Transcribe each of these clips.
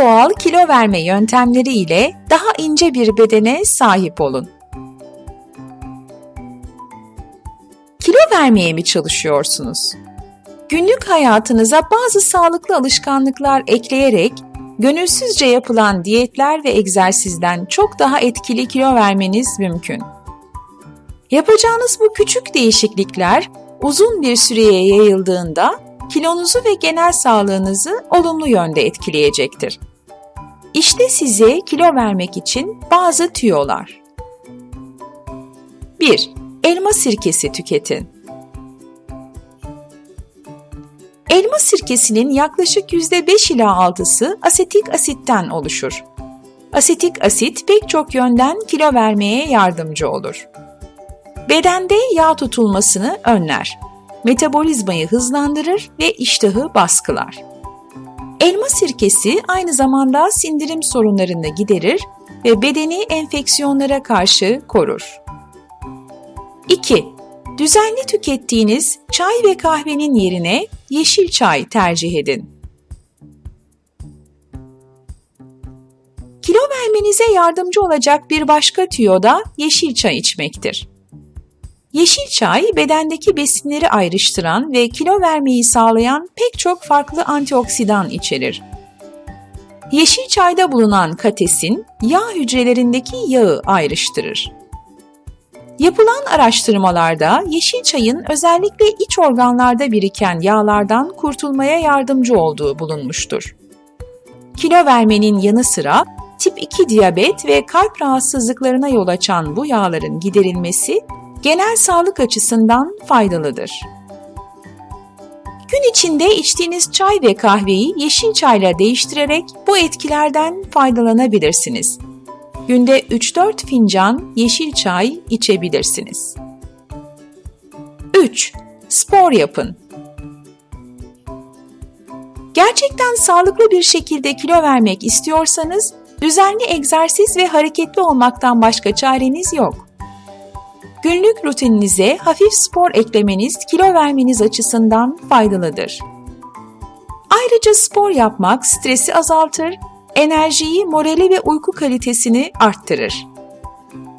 doğal kilo verme yöntemleri ile daha ince bir bedene sahip olun. Kilo vermeye mi çalışıyorsunuz? Günlük hayatınıza bazı sağlıklı alışkanlıklar ekleyerek gönülsüzce yapılan diyetler ve egzersizden çok daha etkili kilo vermeniz mümkün. Yapacağınız bu küçük değişiklikler uzun bir süreye yayıldığında kilonuzu ve genel sağlığınızı olumlu yönde etkileyecektir. İşte size kilo vermek için bazı tüyolar. 1. Elma sirkesi tüketin. Elma sirkesinin yaklaşık %5 ila 6'sı asetik asitten oluşur. Asetik asit pek çok yönden kilo vermeye yardımcı olur. Bedende yağ tutulmasını önler. Metabolizmayı hızlandırır ve iştahı baskılar. Elma sirkesi aynı zamanda sindirim sorunlarını giderir ve bedeni enfeksiyonlara karşı korur. 2. Düzenli tükettiğiniz çay ve kahvenin yerine yeşil çay tercih edin. Kilo vermenize yardımcı olacak bir başka tüyo da yeşil çay içmektir. Yeşil çay bedendeki besinleri ayrıştıran ve kilo vermeyi sağlayan pek çok farklı antioksidan içerir. Yeşil çayda bulunan katesin yağ hücrelerindeki yağı ayrıştırır. Yapılan araştırmalarda yeşil çayın özellikle iç organlarda biriken yağlardan kurtulmaya yardımcı olduğu bulunmuştur. Kilo vermenin yanı sıra tip 2 diyabet ve kalp rahatsızlıklarına yol açan bu yağların giderilmesi genel sağlık açısından faydalıdır. Gün içinde içtiğiniz çay ve kahveyi yeşil çayla değiştirerek bu etkilerden faydalanabilirsiniz. Günde 3-4 fincan yeşil çay içebilirsiniz. 3. Spor yapın. Gerçekten sağlıklı bir şekilde kilo vermek istiyorsanız düzenli egzersiz ve hareketli olmaktan başka çareniz yok. Günlük rutininize hafif spor eklemeniz kilo vermeniz açısından faydalıdır. Ayrıca spor yapmak stresi azaltır, enerjiyi, morali ve uyku kalitesini arttırır.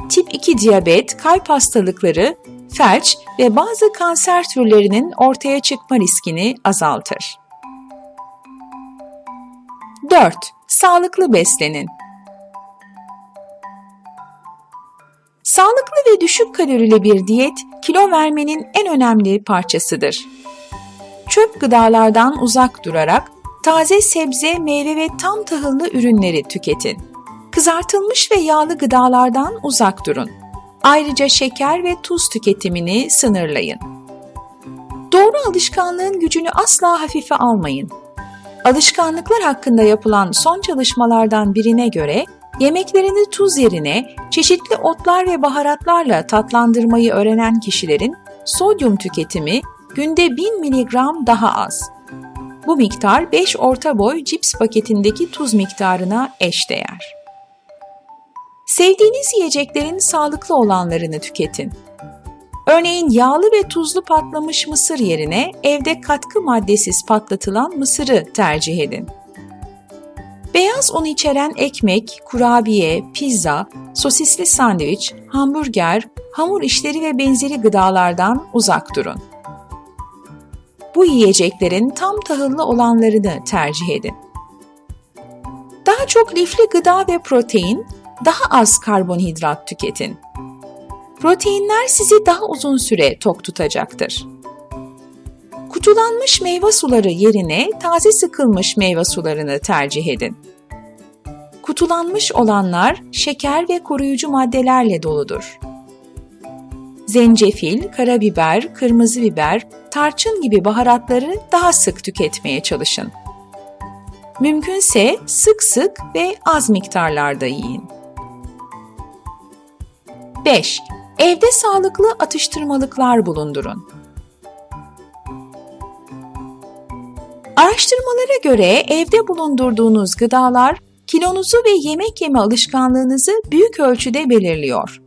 Tip 2 diyabet, kalp hastalıkları, felç ve bazı kanser türlerinin ortaya çıkma riskini azaltır. 4. Sağlıklı beslenin. Sağlıklı ve düşük kalorili bir diyet kilo vermenin en önemli parçasıdır. Çöp gıdalardan uzak durarak taze sebze, meyve ve tam tahıllı ürünleri tüketin. Kızartılmış ve yağlı gıdalardan uzak durun. Ayrıca şeker ve tuz tüketimini sınırlayın. Doğru alışkanlığın gücünü asla hafife almayın. Alışkanlıklar hakkında yapılan son çalışmalardan birine göre Yemeklerini tuz yerine çeşitli otlar ve baharatlarla tatlandırmayı öğrenen kişilerin sodyum tüketimi günde 1000 mg daha az. Bu miktar 5 orta boy cips paketindeki tuz miktarına eşdeğer. Sevdiğiniz yiyeceklerin sağlıklı olanlarını tüketin. Örneğin yağlı ve tuzlu patlamış mısır yerine evde katkı maddesiz patlatılan mısırı tercih edin. Beyaz un içeren ekmek, kurabiye, pizza, sosisli sandviç, hamburger, hamur işleri ve benzeri gıdalardan uzak durun. Bu yiyeceklerin tam tahıllı olanlarını tercih edin. Daha çok lifli gıda ve protein, daha az karbonhidrat tüketin. Proteinler sizi daha uzun süre tok tutacaktır. Kutulanmış meyve suları yerine taze sıkılmış meyve sularını tercih edin. Kutulanmış olanlar şeker ve koruyucu maddelerle doludur. Zencefil, karabiber, kırmızı biber, tarçın gibi baharatları daha sık tüketmeye çalışın. Mümkünse sık sık ve az miktarlarda yiyin. 5. Evde sağlıklı atıştırmalıklar bulundurun. Araştırmalara göre evde bulundurduğunuz gıdalar kilonuzu ve yemek yeme alışkanlığınızı büyük ölçüde belirliyor.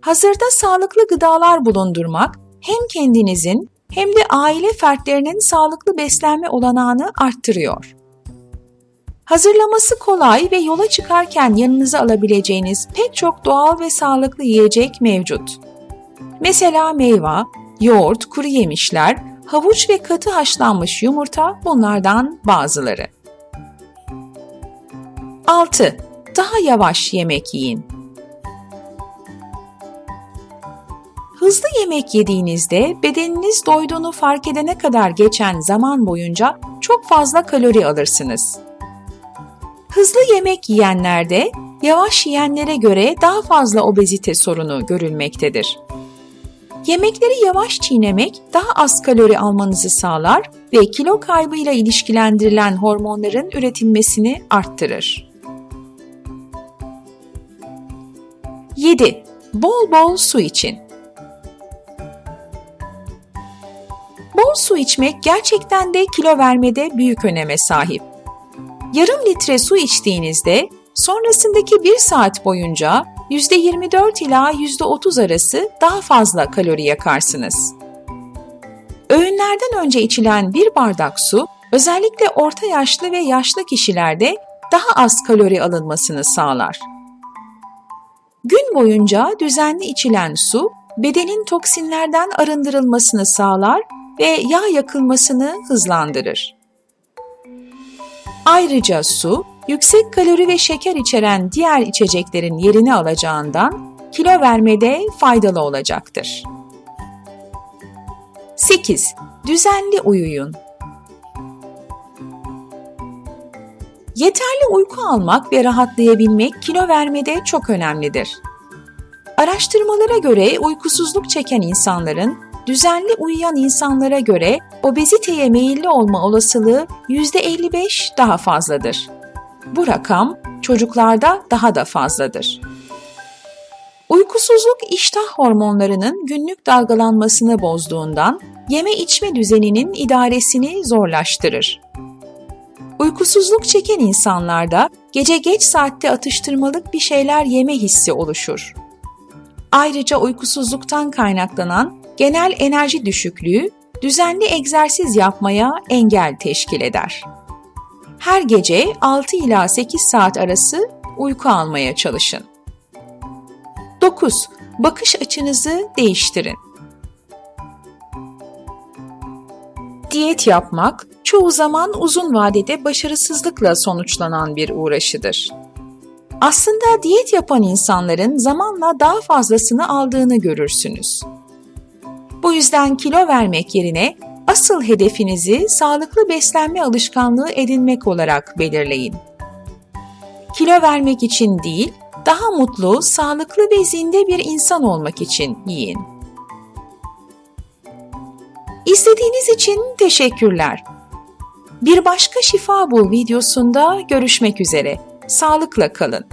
Hazırda sağlıklı gıdalar bulundurmak hem kendinizin hem de aile fertlerinin sağlıklı beslenme olanağını arttırıyor. Hazırlaması kolay ve yola çıkarken yanınıza alabileceğiniz pek çok doğal ve sağlıklı yiyecek mevcut. Mesela meyve, yoğurt, kuru yemişler, havuç ve katı haşlanmış yumurta bunlardan bazıları. 6. Daha yavaş yemek yiyin. Hızlı yemek yediğinizde bedeniniz doyduğunu fark edene kadar geçen zaman boyunca çok fazla kalori alırsınız. Hızlı yemek yiyenlerde yavaş yiyenlere göre daha fazla obezite sorunu görülmektedir. Yemekleri yavaş çiğnemek daha az kalori almanızı sağlar ve kilo kaybıyla ilişkilendirilen hormonların üretilmesini arttırır. 7. Bol bol su için. Bol su içmek gerçekten de kilo vermede büyük öneme sahip. Yarım litre su içtiğinizde sonrasındaki bir saat boyunca %24 ila %30 arası daha fazla kalori yakarsınız. Öğünlerden önce içilen bir bardak su özellikle orta yaşlı ve yaşlı kişilerde daha az kalori alınmasını sağlar. Gün boyunca düzenli içilen su bedenin toksinlerden arındırılmasını sağlar ve yağ yakılmasını hızlandırır. Ayrıca su, yüksek kalori ve şeker içeren diğer içeceklerin yerini alacağından kilo vermede faydalı olacaktır. 8. Düzenli uyuyun. Yeterli uyku almak ve rahatlayabilmek kilo vermede çok önemlidir. Araştırmalara göre uykusuzluk çeken insanların düzenli uyuyan insanlara göre obeziteye meyilli olma olasılığı %55 daha fazladır. Bu rakam çocuklarda daha da fazladır. Uykusuzluk iştah hormonlarının günlük dalgalanmasını bozduğundan yeme içme düzeninin idaresini zorlaştırır. Uykusuzluk çeken insanlarda gece geç saatte atıştırmalık bir şeyler yeme hissi oluşur. Ayrıca uykusuzluktan kaynaklanan genel enerji düşüklüğü düzenli egzersiz yapmaya engel teşkil eder. Her gece 6 ila 8 saat arası uyku almaya çalışın. 9. Bakış açınızı değiştirin. Diyet yapmak çoğu zaman uzun vadede başarısızlıkla sonuçlanan bir uğraşıdır. Aslında diyet yapan insanların zamanla daha fazlasını aldığını görürsünüz. Bu yüzden kilo vermek yerine asıl hedefinizi sağlıklı beslenme alışkanlığı edinmek olarak belirleyin. Kilo vermek için değil, daha mutlu, sağlıklı ve zinde bir insan olmak için yiyin. İzlediğiniz için teşekkürler. Bir başka Şifa Bul videosunda görüşmek üzere. Sağlıkla kalın.